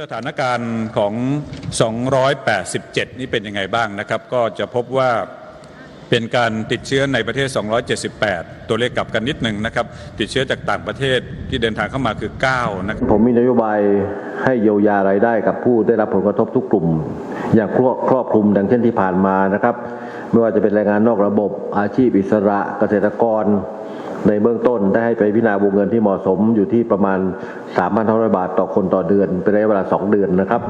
สถานการณ์ของ 287 นี่เป็นยังไงบ้างนะครับ ก็จะพบว่าเป็นการติดเชื้อในประเทศ 278 ตัวเลขกลับกันนิดหนึ่งนะครับ ติดเชื้อจากต่างประเทศที่เดินทางเข้ามาคือ 9 นะครับ ผมมีนโยบายให้เยียวยารายได้กับผู้ได้รับผลกระทบทุกกลุ่ม อย่างครอบครอบคลุมดังเช่นที่ผ่านมานะครับ ไม่ว่าจะเป็นแรงงานนอกระบบอาชีพอิสระเกษตรกร ในเบื้องต้นได้ให้ไปพิจารณาวงเงินที่เหมาะสมอยู่ที่ประมาณ 3,500 บาทต่อคนต่อเดือน เป็นระยะเวลา 2 เดือนนะครับ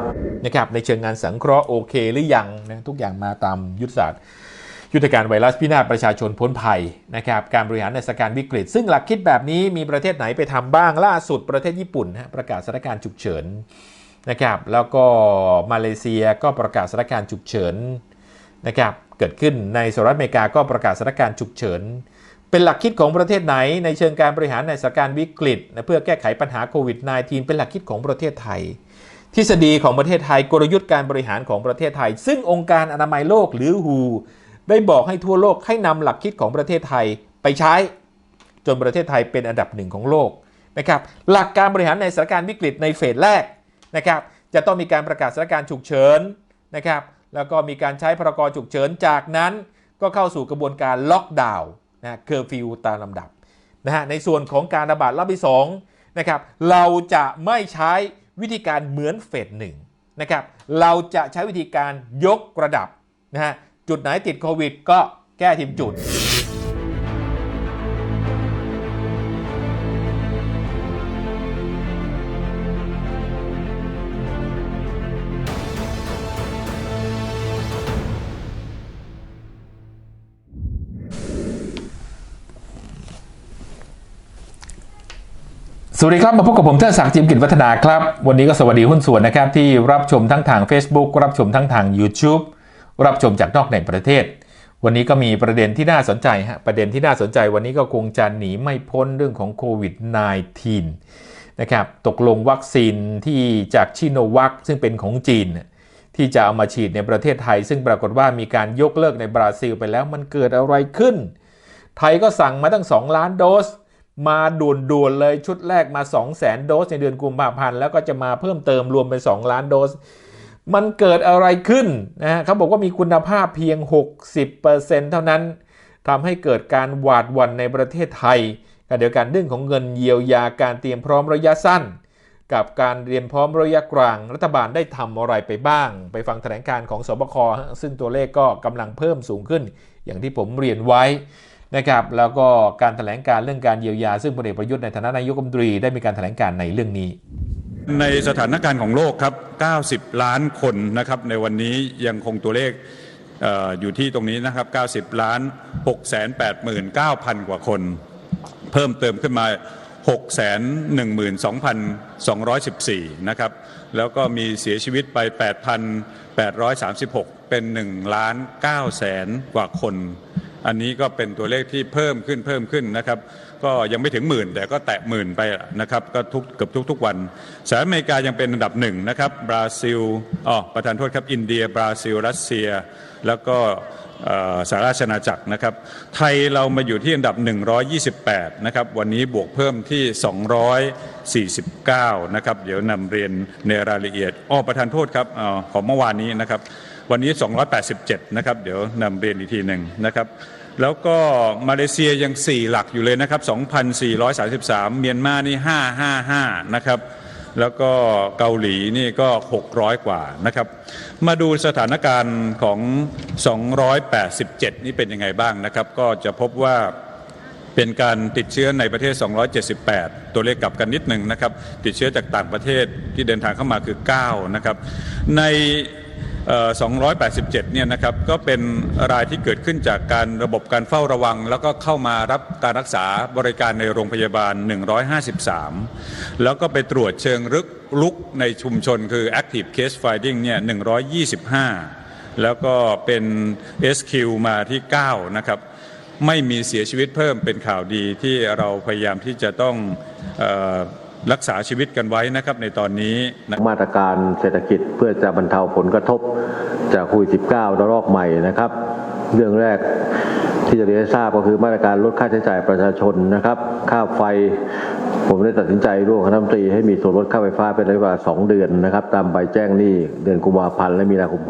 นะครับในเชิงงานสังเคราะห์โอเคหรือยังนะทุกอย่างมาตามยุทธศาสตร์ ยุทธการไวรัสพินาศประชาชนพ้นภัยนะครับการบริหารในสถานการณ์วิกฤต ซึ่งหลักคิดแบบนี้มีประเทศไหนไปทำบ้างล่าสุดประเทศญี่ปุ่นฮะประกาศสถานการณ์ฉุกเฉินนะครับแล้วก็มาเลเซียก็ประกาศสถานการณ์ฉุกเฉินนะครับเกิดขึ้นในสหรัฐอเมริกาก็ประกาศสถานการณ์ฉุกเฉิน เป็นหลักคิดของประเทศไหนในเชิงการบริหารในสถานการณ์วิกฤตเพื่อแก้ไขปัญหาโควิด -19 เป็นหลักคิดของประเทศไทย ทฤษฎีของประเทศไทยกลยุทธ์การบริหารของประเทศไทย ซึ่งองค์การอนามัยโลกหรือ WHO ได้บอกให้ทั่วโลกให้นำหลักคิดของประเทศไทยไปใช้ จนประเทศไทยเป็นอันดับหนึ่งของโลกนะครับหลักการบริหารในสถานการณ์วิกฤตในเฟสแรกนะครับจะต้องมีการประกาศสถานการณ์ฉุกเฉินนะครับแล้วก็มีการใช้พรกฉุกเฉินจากนั้นก็เข้าสู่กระบวนการล็อกดาวน์ นะเคอร์ฟิวตามลำดับนะฮะในส่วนของการระบาดรอบที่2นะครับเราจะไม่ใช้วิธีการเหมือนเฟสหนึ่งนะครับเราจะใช้วิธีการยกระดับนะฮะจุดไหนติดโควิดก็แก้ทีมจุด สวัสดีครับ มาพบกับผมเทิดศักดิ์จิมกิจวัฒนาครับ วันนี้ก็สวัสดีหุ้นส่วนนะครับ ที่รับชมทั้งทาง Facebook รับชมทั้งทาง YouTube รับชมจากนอกในประเทศ วันนี้ก็มีประเด็นที่น่าสนใจฮะประเด็นที่น่าสนใจวันนี้ก็คงจะหนีไม่พ้นเรื่องของโควิด -19 นะครับตกลงวัคซีนที่จากชิโนวัคซึ่งเป็นของจีน ที่จะเอามาฉีดในประเทศไทย ซึ่งปรากฏว่ามีการยกเลิกในบราซิลไปแล้วมันเกิดอะไรขึ้น ไทยก็สั่งมาตั้ง 2 ล้านโดส มาด่วนๆเลยชุดแรกมา 2 0 0แสนโดสในเดือนกุมภาพันธ์แล้วก็จะมาเพิ่มเติมรวมเป็น 2 ล้านโดส มันเกิดอะไรขึ้นนะฮะเขาบอกว่ามีคุณภาพเพียง 60%เท่านั้นทำให้เกิดการหวาดหวั่นในประเทศไทยขณะเดียวกันเรื่องของเงินเยียวยาการเตรียมพร้อมระยะสั้น กับการเตรียมพร้อมระยะกลาง รัฐบาลได้ทำอะไรไปบ้าง ไปฟังแถลงการของสบคซึ่งตัวเลขก็กำลังเพิ่มสูงขึ้น อย่างที่ผมเรียนไว้ นะครับแล้วก็การแถลงการเรื่องการเยียวยา ซึ่งพลเอกประยุทธ์ในฐานะนายกรัฐมนตรีได้มีการแถลงการในเรื่องนี้ ในสถานการณ์ของโลกครับ 90 ล้านคนนะครับในวันนี้ยังคงตัวเลขอออยู่ที่ตรงนี้นะครับ 90 ล้าน 6 8 9 0 0 0 กว่าคน เพิ่มเติมขึ้นมา 612,214 นะครับ แล้วก็มีเสียชีวิตไป 8,836 เป็น 1 ล้าน9แสนกว่าคน อันนี้ก็เป็นตัวเลขที่เพิ่มขึ้นเพิ่มขึ้นนะครับ ก็ยังไม่ถึงหมื่น แต่ก็แตะหมื่นไปนะครับก็ทุกเกือบทุกๆวันสหรัฐอเมริกายังเป็นอันดับหนึ่งนะครับบราซิลอ๋อประธานโทษครับอินเดีย บราซิล รัสเซีย แล้วก็สหราชอาณาจักรนะครับ ไทยเรามาอยู่ที่อันดับ 128 นะครับ วันนี้บวกเพิ่มที่ 249 นะครับ เดี๋ยวนำเรียนในรายละเอียดอ้อประธานโทษครับอของเมื่อวานนี้นะครับ วันนี้ 287 นะครับ เดี๋ยวนำเรียนอีกทีหนึ่งนะครับ แล้วก็มาเลเซียยัง 4 หลักอยู่เลยนะครับ 2,433 เมียนมานี่ 555 นะครับแล้วก็เกาหลีนี่ก็ 600 กว่านะครับ มาดูสถานการณ์ของ 287 นี่เป็นยังไงบ้างนะครับ ก็จะพบว่าเป็นการติดเชื้อในประเทศ 278 ตัวเลขกลับกันนิดหนึ่งนะครับ ติดเชื้อจากต่างประเทศที่เดินทางเข้ามาคือ 9 นะครับ ใน 287 เนี่ยนะครับก็เป็นรายที่เกิดขึ้นจากการระบบการเฝ้าระวัง แล้วก็เข้ามารับการรักษาบริการในโรงพยาบาล 153 แล้วก็ไปตรวจเชิงลึกลุกในชุมชนคือ active case finding เนี่ย 125 แล้วก็เป็น SQ มาที่ 9 นะครับ ไม่มีเสียชีวิตเพิ่มเป็นข่าวดีที่เราพยายามที่จะต้องออ รักษาชีวิตกันไว้นะครับในตอนนี้มาตรการเศรษฐกิจเพื่อจะบรรเทาผลกระทบจากโควิด -19 ระลอกใหม่นะครับ เรื่องแรกที่จะเรียนให้ทราบก็คือมาตรการลดค่าใช้จ่ายประชาชนนะครับ ค่าไฟ ผมได้ตัดสินใจร่วมคณะรัฐมนตรีให้มีส่วนลดค่าไฟฟ้าเป็นระยะเวลา2เดือนนะครับ ตามใบแจ้งหนี้เดือนกุมภาพันธ์และมีนาคม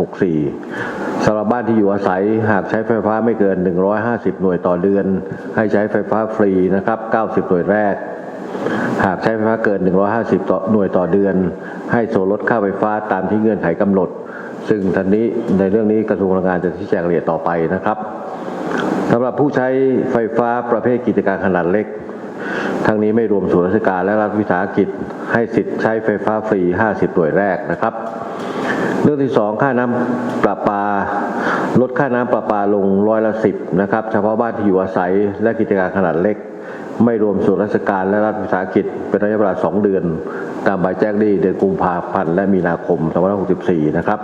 64สำหรับบ้านที่อยู่อาศัยหากใช้ไฟฟ้าไม่เกิน 150 หน่วยต่อเดือน ให้ใช้ไฟฟ้าฟรีนะครับ 90 หน่วยแรก หากใช้ไฟฟ้าเกิน 150 ต่อหน่วยต่อเดือน ให้ส่วนลดค่าไฟฟ้าตามที่เงื่อนไขกำหนด ซึ่งทันนี้ในเรื่องนี้กระทรวงพลังงานจะชี้แจงรายละเอียดต่อไปนะครับสำหรับผู้ใช้ไฟฟ้าประเภทกิจการขนาดเล็ก ทั้งนี้ไม่รวมส่วนราชการและรัฐวิสาหกิจ ให้สิทธิ์ใช้ไฟฟ้าฟรี 50 หน่วยแรกนะครับ เรื่องที่ 2 ค่าน้ำประปา ลดค่าน้ำประปาลงร้อยละสิบนะครับ เฉพาะบ้านที่อยู่อาศัยและกิจการขนาดเล็ก ไม่รวมส่วนราชการและรัฐวิสาหกิจเป็นระยะเวลา 2 เดือน ตามใบแจ้งหนี้เดือนกุมภาพันธ์และมีนาคม 2564 นะครับ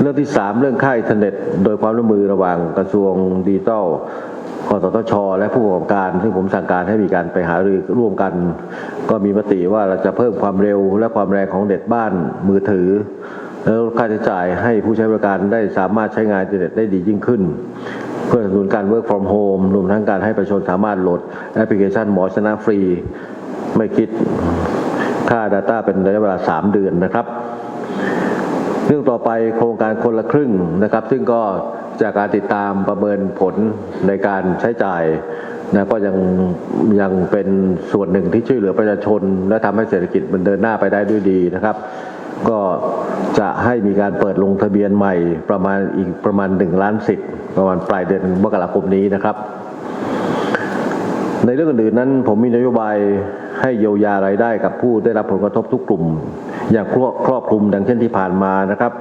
เรื่องที่ 3 เรื่องค่าอินเทอร์เน็ต โดยความร่วมมือระหว่างกระทรวงดิจิทัลกสทช และผู้ประกอบการ ซึ่งผมสั่งการให้มีการไปหารือร่วมกัน ก็มีมติว่าเราจะเพิ่มความเร็วและความแรงของเน็ตบ้านมือถือ แล้วค่าใช้จ่ายให้ผู้ใช้บริการได้สามารถใช้งานอินเทอร์เน็ตได้ดียิ่งขึ้น เพื่อสนับสนุนการ work from home รวมทั้งการให้ประชาชนสามารถโหลดแอปพลิเคชันหมอชนะฟรี ไม่คิดค่า Data เป็นระยะเวลา 3 เดือนนะครับ เรื่องต่อไปโครงการคนละครึ่งนะครับ ซึ่งก็จากการติดตามประเมินผลในการใช้จ่ายนะก็ยังยังเป็นส่วนหนึ่งที่ช่วยเหลือประชาชน และทำให้เศรษฐกิจมันเดินหน้าไปได้ด้วยดีนะครับ ก็จะให้มีการเปิดลงทะเบียนใหม่ประมาณอีกประมาณ 1 ล้านสิทธิ์ประมาณปลายเดือนมกราคมนี้นะครับ ในเรื่องอื่นนั้น ผมมีนโยบายให้เยียวยารายได้กับผู้ได้รับผลกระทบทุกกลุ่ม อย่างครอบครอบคลุมดังเช่นที่ผ่านมานะครับ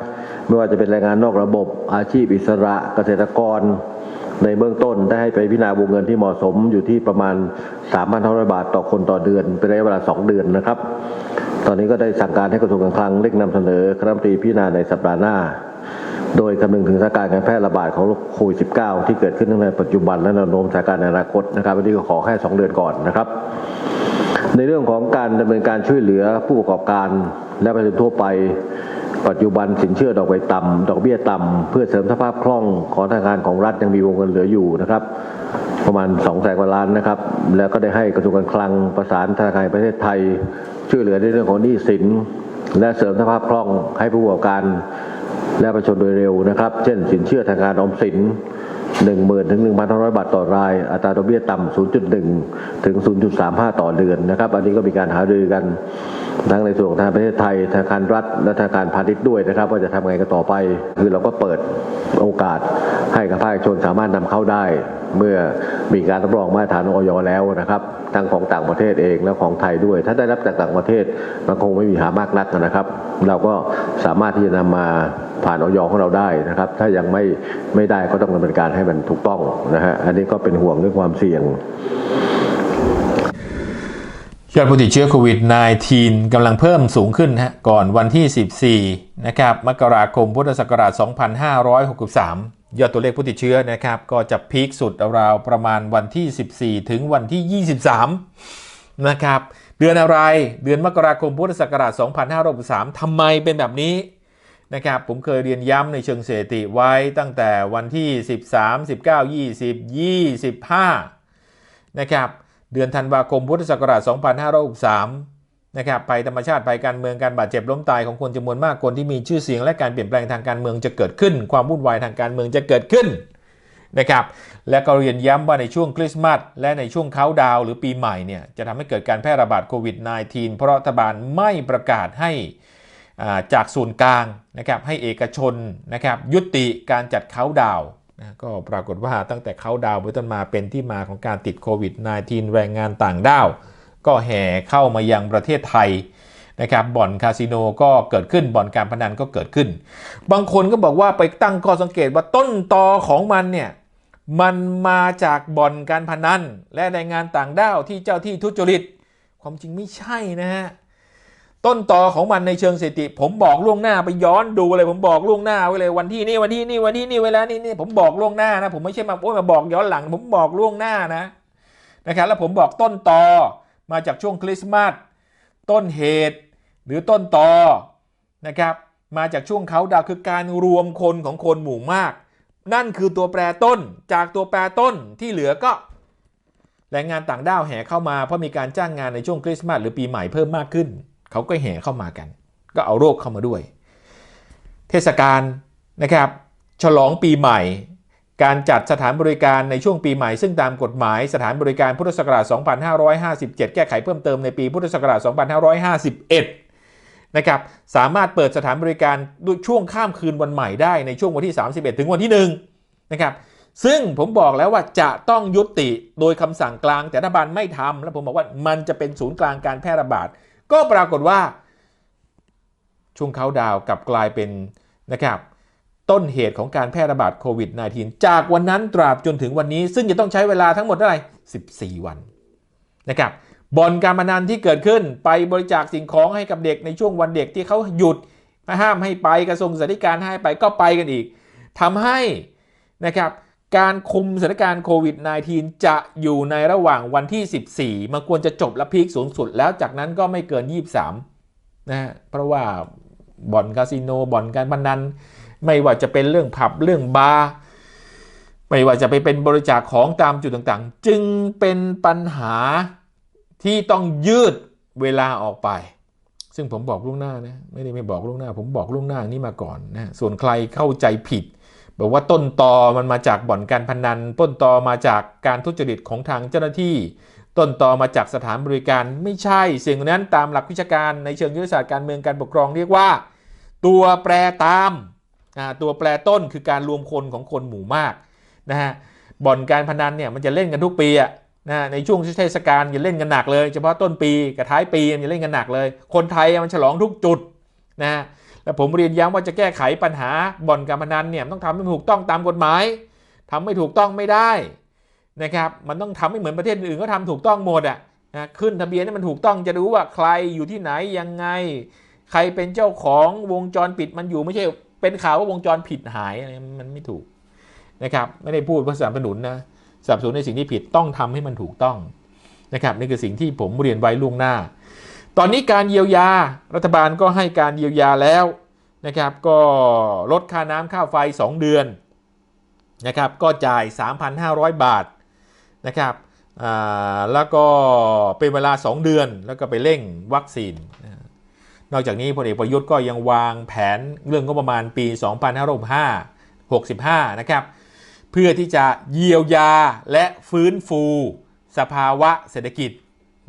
ไม่ว่าจะเป็นแรงงานนอกระบบอาชีพอิสระเกษตรกร ในเบื้องต้นได้ให้ไปพิจารณาวงเงินที่เหมาะสมอยู่ที่ประมาณ3,500 บาทต่อคนต่อเดือน เป็นระยะเวลา 2 เดือนนะครับ ตอนนี้ก็ได้สั่งการให้กระทรวงการคลังเร่งนำเสนอคณะรัฐมนตรีพิจารณาในสัปดาห์หน้า โดยคำนึงถึงสถานการณ์การแพร่ระบาดของโควิด -19 ที่เกิดขึ้นในปัจจุบันและแนวโน้มสถานการณ์ในอนาคตนะครับวันนี้ก็ขอแค่2เดือนก่อนนะครับ ในเรื่องของการดำเนินการช่วยเหลือผู้ประกอบการ และประชาชนทั่วไป ปัจจุบันสินเชื่อดอกเบี้ยต่ำดอกเบี้ยต่ำเพื่อเสริมสภาพคล่องของธนาคารของรัฐยังมีวงเงินเหลืออยู่นะครับ ประมาณ2แสนกว่าล้านนะครับ แล้วก็ได้ให้กระทรวงการคลังประสานธนาคารแห่งประเทศไทย ช่วยเหลือในเรื่องของหนี้สิน และเสริมสภาพคล่องให้ผู้ประกอบการ และประชาชนโดยเร็วนะครับ เช่น สินเชื่อทางการออมสิน 10,000ถึง1,500 บาทต่อราย อัตราดอกเบี้ยต่ำ0.1 ถึง 0.35 ต่อเดือนนะครับ อันนี้ก็มีการหารือกันทั้งในส่วนของธนาคารประเทศไทยธนาคารรัฐและธนาคารพาณิชย์ด้วยนะครับ ว่าจะทำไงกันต่อไป คือเราก็เปิดโอกาสให้กับภาคเอกชนสามารถนำเข้าได้ เมื่อมีการรับรองมาตรฐานออยแล้วนะครับทั้งของต่างประเทศเองและของไทยด้วย ถ้าได้รับจากต่างประเทศมันคงไม่มีหามากนักนะครับ เราก็สามารถที่จะนำมาผ่านออยของเราได้นะครับ ถ้ายังไม่ไม่ได้ก็ต้องดำเนินการให้มันถูกต้องนะฮะอันนี้ก็เป็นห่วงเรื่องความเสี่ยง ยอดผู้ติดเชื้อโควิด -19 กำลังเพิ่มสูงขึ้นฮะก่อนวันที่ 14 นะครับมกราคมพุทธศักราช 2563 ยอดตัวเลขผู้ติดเชื้อนะครับ ก็จะพีคสุดราวประมาณวันที่ 14 ถึงวันที่ 23 นะครับ เดือนอะไรเดือนมกราคมพุทธศักราช 2563ทำไมเป็นแบบนี้นะครับผมเคยเรียนย้ำในเชิงสถิติไว้ตั้งแต่วันที่ 13 19 20 25 นะครับ เดือนธันวาคมพุทธศักราช 2563 นะครับภัยธรรมชาติภัยการเมืองการบาดเจ็บล้มตายของคนจำนวนมากคนที่มีชื่อเสียงและการเปลี่ยนแปลงทางการเมืองจะเกิดขึ้น ความวุ่นวายทางการเมืองจะเกิดขึ้นนะครับและก็เรียนย้ำว่าในช่วงคริสต์มาสและในช่วงเขาดาวหรือปีใหม่เนี่ยจะทำให้เกิดการแพร่ระบาดโควิด -19 เพราะรัฐบาลไม่ประกาศให้จากส่วนกลางนะครับให้เอกชนนะครับยุติการจัดเขาดาว นะก็ปรากฏว่าตั้งแต่เขาดาวไปต้นมาเป็นที่มาของการติดโควิด -19 แรงงานต่างด้าว ก็แห่เข้ามายังประเทศไทยนะครับบ่อนคาสิโนก็เกิดขึ้นบ่อนการพนันก็เกิดขึ้น บางคนก็บอกว่าไปตั้งข้อสังเกตว่าต้นตอของมันเนี่ยมันมาจากบ่อนการพนัน และแรงงานต่างด้าวที่เจ้าที่ทุจริต ความจริงไม่ใช่นะฮะ ต้นตอของมันในเชิงสถิติ ผมบอกล่วงหน้าไปย้อนดูเลยผมบอกล่วงหน้าไว้เลยวันที่นี่วันที่นี่วันที่นี่เวลานี่นี่ผมบอกล่วงหน้านะ ผมไม่ใช่มาโอ้ยมาบอกย้อนหลัง ผมบอกล่วงหน้านะนะครับแล้วผมบอกต้นตอมาจากช่วงคริสต์มาสต้นเหตุหรือต้นตอนะครับมาจากช่วงเขาดาวคือการรวมคนของคนหมู่มาก นั่นคือตัวแปรต้นจากตัวแปรต้นที่เหลือก็แรงงานต่างด้าวแห่เข้ามาเพราะมีการจ้างงานในช่วงคริสต์มาสหรือปีใหม่เพิ่มมากขึ้น เขาก็แห่เข้ามากัน ก็เอาโรคเข้ามาด้วย เทศกาลนะครับ ฉลองปีใหม่ การจัดสถานบริการในช่วงปีใหม่ ซึ่งตามกฎหมายสถานบริการพุทธศักราช 2557 แก้ไขเพิ่มเติมในปีพุทธศักราช 2551นะครับสามารถเปิดสถานบริการด้วยช่วงข้ามคืนวันใหม่ได้ในช่วงวันที่ 31 ถึงวันที่1นะครับซึ่งผมบอกแล้วว่าจะต้องยุติโดยคำสั่งกลางแต่รัฐบาลไม่ทำแล้วผมบอกว่ามันจะเป็นศูนย์กลางการแพร่ระบาด ก็ปรากฏว่า ช่วงเขาดาวกลับกลายเป็นนะครับต้นเหตุของการแพร่ระบาดโควิด -19 จากวันนั้นตราบจนถึงวันนี้ ซึ่งจะต้องใช้เวลาทั้งหมดเท่าไหร่ 14 วันนะครับบ่อนการพนันที่เกิดขึ้นไปบริจาคสิ่งของให้กับเด็กในช่วงวันเด็กที่เขาหยุดห้ามให้ไปกระทรวงศึกษาธิการให้ไปก็ไปกันอีกทำให้นะครับ การคุมสถานการณ์โควิด -19 จะอยู่ในระหว่างวันที่ 14 มันควรจะจบและพีคสูงสุด แล้วจากนั้นก็ไม่เกิน 23นะฮะเพราะว่าบ่อนคาสิโนบ่อนการพนัน ไม่ว่าจะเป็นเรื่องผับเรื่องบาร์ไม่ว่าจะไปเป็นบริจาคของตามจุดต่างๆ จึงเป็นปัญหาที่ต้องยืดเวลาออกไป ซึ่งผมบอกล่วงหน้านะไม่ได้ไม่บอกล่วงหน้า ผมบอกล่วงหน้านี้มาก่อนนะส่วนใครเข้าใจผิด บอกว่าต้นตอมันมาจากบ่อนการพนัน ต้นตอมาจากการทุจริตของทางเจ้าหน้าที่ ต้นตอมาจากสถานบริการไม่ใช่สิ่งนั้นตามหลักวิชาการในเชิงยุทธศาสตร์การเมืองการปกครองเรียกว่า ตัวแปรตามตัวแปรต้นคือการรวมคนของคนหมู่มากนะฮะบ่อนการพนันเนี่ยมันจะเล่นกันทุกปีอะนะในช่วงเทศกาลอย่าเล่นกันหนักเลยเฉพาะต้นปีกับท้ายปีมันจะเล่นกันหนักเลย คนไทยมันฉลองทุกจุดนะ และผมเรียนย้ำว่าจะแก้ไขปัญหาบ่อนการพนันเนี่ยต้องทำให้ถูกต้องตามกฎหมายทำไม่ถูกต้องไม่ได้นะครับมันต้องทำให้เหมือนประเทศอื่นก็ทำถูกต้องหมดอะนะขึ้นทะเบียนให้มันถูกต้องจะรู้ว่าใครอยู่ที่ไหนยังไง ใครเป็นเจ้าของวงจรปิดมันอยู่ไม่ใช่เป็นข่าวว่าวงจรผิดหายอะไรมันไม่ถูกนะครับไม่ได้พูดเพื่อสนับสนุนนะสนับสนุนในสิ่งที่ผิดต้องทำให้มันถูกต้องนะครับนี่คือสิ่งที่ผมเรียนไว้ล่วงหน้า ตอนนี้การเยียวยารัฐบาลก็ให้การเยียวยาแล้วนะครับ ก็ลดค่าน้ำค่าไฟ 2 เดือนนะครับ ก็จ่าย 3,500 บาทนะครับอ่าแล้วก็เป็นเวลา 2 เดือนแล้วก็ไปเร่งวัคซีน นอกจากนี้พลเอกประยุทธ์ก็ยังวางแผนเรื่องงบประมาณปี2565 นะครับ เพื่อที่จะเยียวยาและฟื้นฟู สภาวะเศรษฐกิจ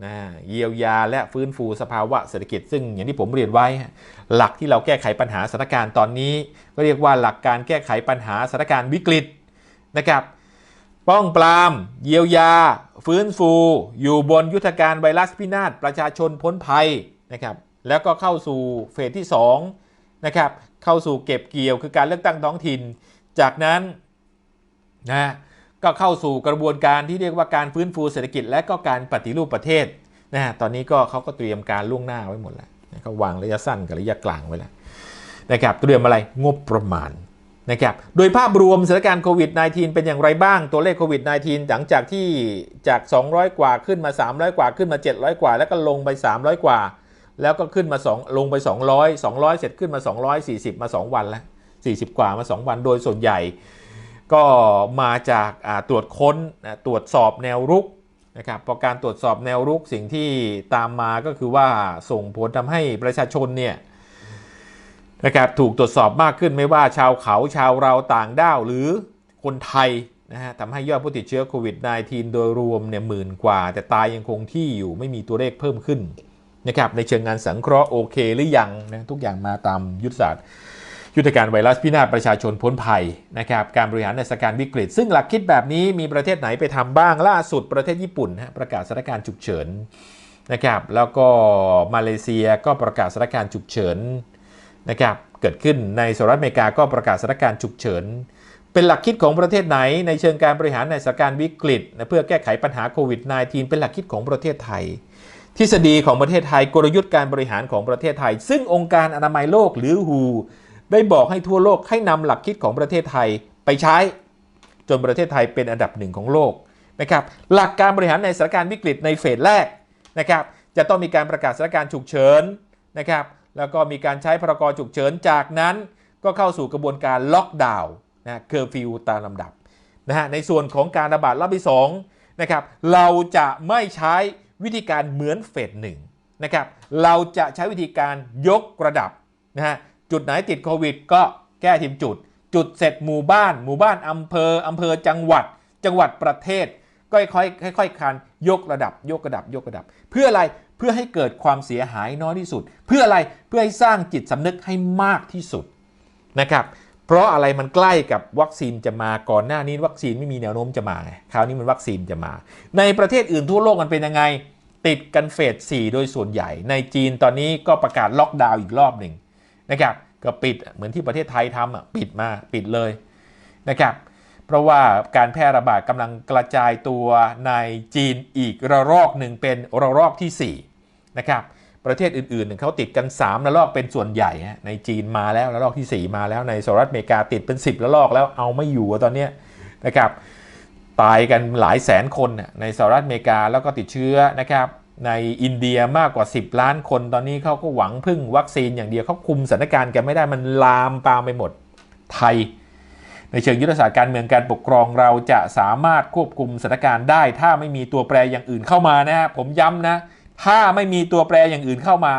นะเยียวยาและฟื้นฟูสภาวะเศรษฐกิจ ซึ่งอย่างที่ผมเรียนไว้ หลักที่เราแก้ไขปัญหาสถานการณ์ตอนนี้ ก็เรียกว่าหลักการแก้ไขปัญหาสถานการณ์วิกฤตนะครับป้องปราม เยียวยา ฟื้นฟู อยู่บนยุทธการไวรัสพินาศประชาชนพ้นภัยนะครับแล้วก็เข้าสู่เฟสที่2นะครับเข้าสู่เก็บเกี่ยวคือการเลือกตั้งท้องถิ่น จากนั้นนะ ก็เข้าสู่กระบวนการที่เรียกว่าการฟื้นฟูเศรษฐกิจและก็การปฏิรูปประเทศนะฮะตอนนี้ก็เขาก็เตรียมการล่วงหน้าไว้หมดแล้วนะเขาวางระยะสั้นกับระยะกลางไว้แล้วนะครับเตรียมอะไรงบประมาณนะครับโดยภาพรวมสถานการณ์โควิด -19 เป็นอย่างไรบ้างตัวเลขโควิด -19 หลังจากที่จาก 200 กว่าขึ้นมา 300 กว่าขึ้นมา 700 กว่า แล้วก็ลงไป 300 กว่า แล้วก็ขึ้นมา 2 ลงไป 200 200 เสร็จขึ้นมา 240 มา 2 วันแล้ว40 กว่ามา 2 วันโดยส่วนใหญ่ ก็มาจากตรวจค้นตรวจสอบแนวรุกนะครับพอการตรวจสอบแนวรุกสิ่งที่ตามมาก็คือว่าส่งผลทำให้ประชาชนเนี่ยนะครับถูกตรวจสอบมากขึ้นไม่ว่าชาวเขาชาวเราต่างด้าวหรือคนไทยนะฮะทำให้ยอดผู้ติดเชื้อโควิด -19 โดยรวมเนี่ยหมื่นกว่า แต่ตายยังคงที่อยู่ไม่มีตัวเลขเพิ่มขึ้นนะครับในเชิงงานสังเคราะห์โอเคหรือยังนะทุกอย่างมาตามยุทธศาสตร์ ยุทธการไวรัสพินาศประชาชนพ้นภัยนะครับการบริหารในสถานการณ์วิกฤต ซึ่งหลักคิดแบบนี้มีประเทศไหนไปทำบ้างล่าสุดประเทศญี่ปุ่นประกาศสถานการณ์ฉุกเฉินนะครับแล้วก็มาเลเซียก็ประกาศสถานการณ์ฉุกเฉินนะครับเกิดขึ้นในสหรัฐอเมริกาก็ประกาศสถานการณ์ฉุกเฉินเป็นหลักคิดของประเทศไหนในเชิงการบริหารในสถานการณ์วิกฤต เพื่อแก้ไขปัญหาโควิด -19 เป็นหลักคิดของประเทศไทย ทฤษฎีของประเทศไทยกลยุทธ์การบริหารของประเทศไทย ซึ่งองค์การอนามัยโลกหรือ WHO ได้บอกให้ทั่วโลกให้นำหลักคิดของประเทศไทยไปใช้ จนประเทศไทยเป็นอันดับหนึ่งของโลกนะครับหลักการบริหารในสถานการณ์วิกฤตในเฟสแรกนะครับจะต้องมีการประกาศสถานการณ์ฉุกเฉินนะครับแล้วก็มีการใช้พรกฉุกเฉินจากนั้นก็เข้าสู่กระบวนการล็อกดาวน์นะเคอร์ฟิวตามลำดับนะฮะในส่วนของการระบาดรอบที่นะครับเราจะไม่ใช้วิธีการเหมือนเฟสหนึ่งนะครับเราจะใช้วิธีการยกระดับนะฮะ จุดไหนติดโควิด ก็แก้ทีมจุด จุดเสร็จหมู่บ้าน หมู่บ้านอำเภออำเภอจังหวัด จังหวัดประเทศ ก็ค่อยๆค่อยๆคันยกระดับ ยกระดับ ยกระดับ เพื่ออะไรเพื่อให้เกิดความเสียหายน้อยที่สุด เพื่ออะไรเพื่อให้สร้างจิตสำนึกให้มากที่สุดนะครับเพราะอะไรมันใกล้กับวัคซีนจะมาก่อนหน้านี้วัคซีนไม่มีแนวโน้มจะมาไงคราวนี้มันวัคซีนจะมา ในประเทศอื่นทั่วโลกมันเป็นยังไง ติดกันเฟส4โดยส่วนใหญ่ ในจีนตอนนี้ก็ประกาศล็อกดาวน์อีกรอบหนึ่ง นะครับก็ปิดเหมือนที่ประเทศไทยทำอะปิดมาปิดเลยนะครับเพราะว่าการแพร่ระบาดกำลังกระจายตัวในจีนอีกระลอกหนึ่งเป็นระลอกที่4นะครับประเทศอื่นๆเขาติดกัน 3 ระลอกเป็นส่วนใหญ่ในจีนมาแล้วระลอกที่ 4 มาแล้วในสหรัฐอเมริกาติดเป็น 10 ระลอกแล้วเอาไม่อยู่ตอนนี้นะครับตายกันหลายแสนคนในสหรัฐอเมริกาแล้วก็ติดเชื้อนะครับ ในอินเดียมากกว่า 10 ล้านคนตอนนี้เขาก็หวังพึ่งวัคซีนอย่างเดียวเขาคุมสถานการณ์กันไม่ได้มันลามปามไปหมดไทย ในเชิงยุทธศาสตร์การเมืองการปกครองเราจะสามารถควบคุมสถานการณ์ได้ ถ้าไม่มีตัวแปรอย่างอื่นเข้ามานะผมย้ำนะ ถ้าไม่มีตัวแปรอย่างอื่นเข้ามา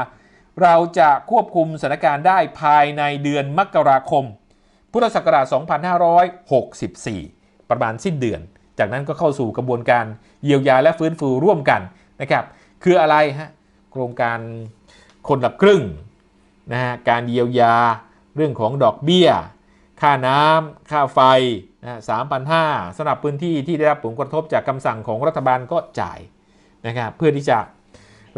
เราจะควบคุมสถานการณ์ได้ภายในเดือนมกราคม พุทธศักราช 2564 ประมาณสิ้นเดือน จากนั้นก็เข้าสู่กระบวนการเยียวยาและฟื้นฟูร่วมกันนะครับ คืออะไรฮะโครงการคนละครึ่งนะฮะการเยียวยาเรื่องของดอกเบี้ย ค่าน้ำค่าไฟนะสามพันห้าสำหรับพื้นที่ที่ได้รับผลกระทบจากคำสั่งของรัฐบาลก็จ่ายนะครับเพื่อที่จะ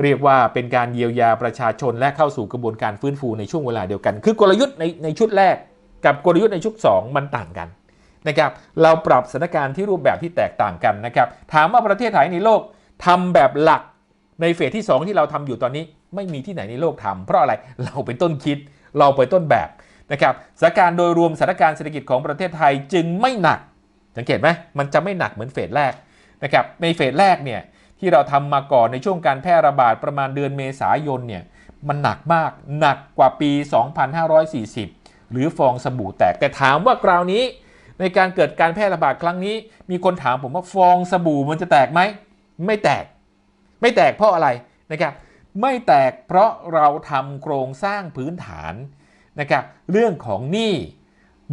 เรียกว่าเป็นการเยียวยาประชาชนและเข้าสู่กระบวนการฟื้นฟูในช่วงเวลาเดียวกัน คือกลยุทธ์ในในชุดแรก กับกลยุทธ์ในชุด 2 มันต่างกันนะครับเราปรับสถานการณ์ที่รูปแบบที่แตกต่างกันนะครับถามว่าประเทศไทยในโลกทำแบบหลัก ในเฟสที่ 2 ที่เราทำอยู่ตอนนี้ไม่มีที่ไหนในโลกทำเพราะอะไรเราเป็นต้นคิดเราเป็นต้นแบบนะครับสถานการณ์โดยรวมสถานการณ์เศรษฐกิจของประเทศไทยจึงไม่หนัก สังเกตไหมมันจะไม่หนักเหมือนเฟสแรกนะครับในเฟสแรกเนี่ยที่เราทำมาก่อนในช่วงการแพร่ระบาดประมาณเดือนเมษายนเนี่ยมันหนักมากหนักกว่าปี 2540 หรือฟองสบู่แตก แต่ถามว่าคราวนี้ ในการเกิดการแพร่ระบาดครั้งนี้ มีคนถามผมว่าฟองสบู่มันจะแตกไหมไม่แตก ไม่แตกเพราะอะไรนะครับไม่แตกเพราะเราทำโครงสร้างพื้นฐานนะครับเรื่องของหนี้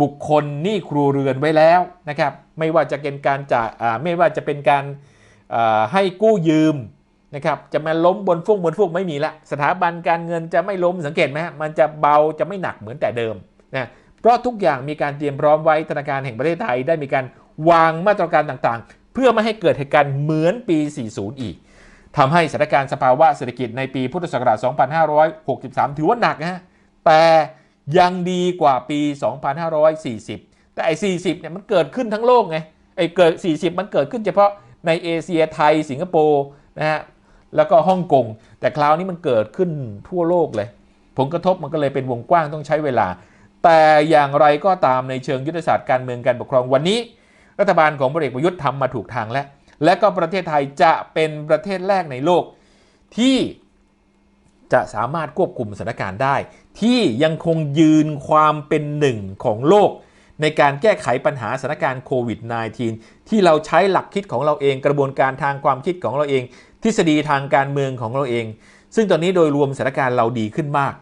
บุคคลหนี้ครัวเรือนไว้แล้วนะครับไม่ว่าจะเป็นการจ่ายไม่ว่าจะเป็นการให้กู้ยืมนะครับจะมาล้มบนฟุกบนฟุกไม่มีละสถาบันการเงินจะไม่ล้มสังเกตไหมฮะมันจะเบาจะไม่หนักเหมือนแต่เดิมนะเพราะทุกอย่างมีการเตรียมพร้อมไว้ธนาคารแห่งประเทศไทยได้มีการวางมาตรการต่างๆ เพื่อไม่ให้เกิดเหตุการณ์เหมือนปี 40 อีก ทำให้สถานการณ์สภาวะเศรษฐกิจในปีพุทธศักราช 2563 ถือว่าหนักนะฮะ แต่ยังดีกว่าปี 2540 แต่ไอ้ 40 เนี่ยมันเกิดขึ้นทั้งโลกไง ไอ้เกิด 40 มันเกิดขึ้นเฉพาะในเอเชียไทย สิงคโปร์นะฮะ แล้วก็ฮ่องกง แต่คราวนี้มันเกิดขึ้นทั่วโลกเลย ผลกระทบมันก็เลยเป็นวงกว้างต้องใช้เวลา แต่อย่างไรก็ตามในเชิงยุทธศาสตร์การเมืองการปกครองวันนี้ รัฐบาลของพลเอกประยุทธ์ทำมาถูกทางแล้ว และก็ประเทศไทยจะเป็นประเทศแรกในโลก ที่จะสามารถควบคุมสถานการณ์ได้ ที่ยังคงยืนความเป็นหนึ่งของโลก ในการแก้ไขปัญหาสถานการณ์โควิด -19 ที่เราใช้หลักคิดของเราเองกระบวนการทางความคิดของเราเอง ทฤษฎีทางการเมืองของเราเอง ซึ่งตอนนี้โดยรวมสถานการณ์เราดีขึ้นมาก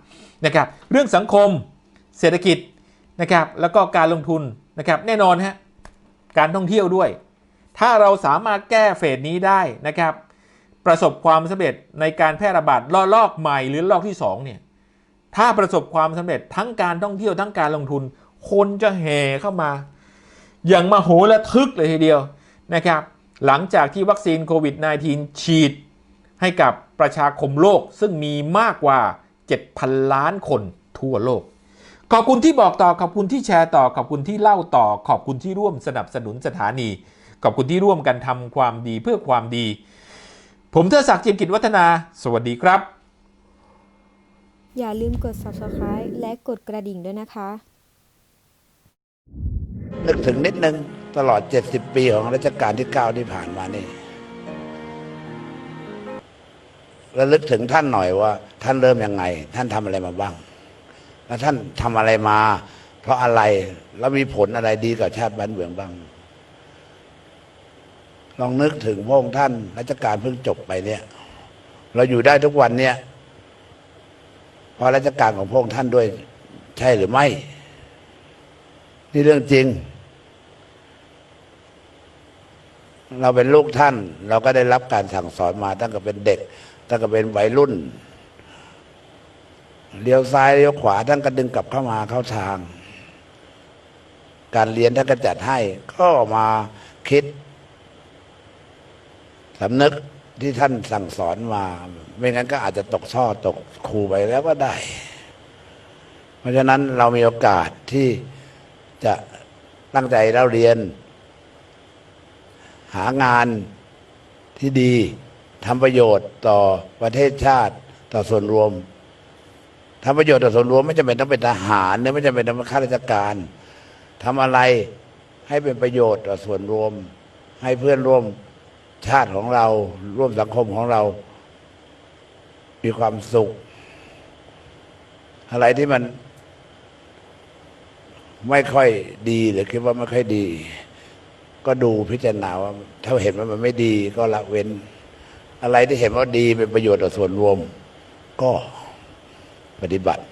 นะครับเรื่องสังคมเศรษฐกิจนะครับแล้วก็การลงทุนนะครับแน่นอนฮะการท่องเที่ยวด้วย ถ้าเราสามารถแก้เฟสนี้ได้นะครับ ประสบความสำเร็จในการแพร่ระบาดรอลอกใหม่หรือรอกที่2เนี่ยถ้าประสบความสำเร็จทั้งการท่องเที่ยวทั้งการลงทุน คนจะแห่เข้ามา อย่างมาโหระทึกเลยทีเดียวนะครับ หลังจากที่วัคซีนโควิด -19 ฉีด ให้กับประชาคมโลกซึ่งมีมากกว่า 7,000 ล้านคนทั่วโลก ขอบคุณที่บอกต่อขอบคุณที่แชร์ต่อขอบคุณที่เล่าต่อขอบคุณที่ร่วมสนับสนุนสถานี ขอบคุณที่ร่วมกันทำความดีเพื่อความดี ผมเทอศักดิ์จิมกิจวัฒนา สวัสดีครับ อย่าลืมกด subscribe และกดกระดิ่งด้วยนะคะ นึกถึงนิดนึงตลอด 70 ปีของรัชกาลที่ 9 ที่ผ่านมานี่ระลึกถึงท่านหน่อยว่า ท่านเริ่มยังไง ท่านทำอะไรมาบ้าง แล้วท่านทำอะไรมา เพราะอะไรแล้วมีผลอะไรดีกับชาติบ้านเมืองบ้างเลองนึกถึงพระองค์ท่านรัชกาลเพิ่งจบไปเนี่ย เราอยู่ได้ทุกวันเนี่ยเพราะรัชกาลของพระองค์ท่านด้วย ใช่หรือไม่ นี่เรื่องจริง เราเป็นลูกท่าน เราก็ได้รับการสั่งสอนมาตั้งแต่เป็นเด็ก ตั้งแต่เป็นวัยรุ่นเลี้ยวซ้ายเลี้ยวขวาท่านก็ดึงกลับเข้ามาเข้าทาง การเรียนท่านก็จัดให้ ก็มาคิด สำนึกที่ท่านสั่งสอนมา ไม่งั้นก็อาจจะตกช่อตกครูไปแล้วก็ได้ เพราะฉะนั้นเรามีโอกาสที่จะตั้งใจเราเรียน หางานที่ดีทำประโยชน์ต่อประเทศชาติต่อส่วนรวมทำประโยชน์ต่อส่วนรวมไม่จำเป็นต้องเป็นทหารไม่จำเป็นต้องเป็นข้าราชการทำอะไรให้เป็นประโยชน์ต่อส่วนรวม ให้เพื่อนร่วม ชาติของเรา ร่วมสังคมของเรา มีความสุข อะไรที่มัน ไม่ค่อยดีหรือคิดว่าไม่ค่อยดี ก็ดูพิจารณาว่าถ้าเห็นว่ามันไม่ดีก็ละเว้น อะไรที่เห็นว่าดีเป็นประโยชน์ต่อส่วนรวม ก็ปฏิบัติ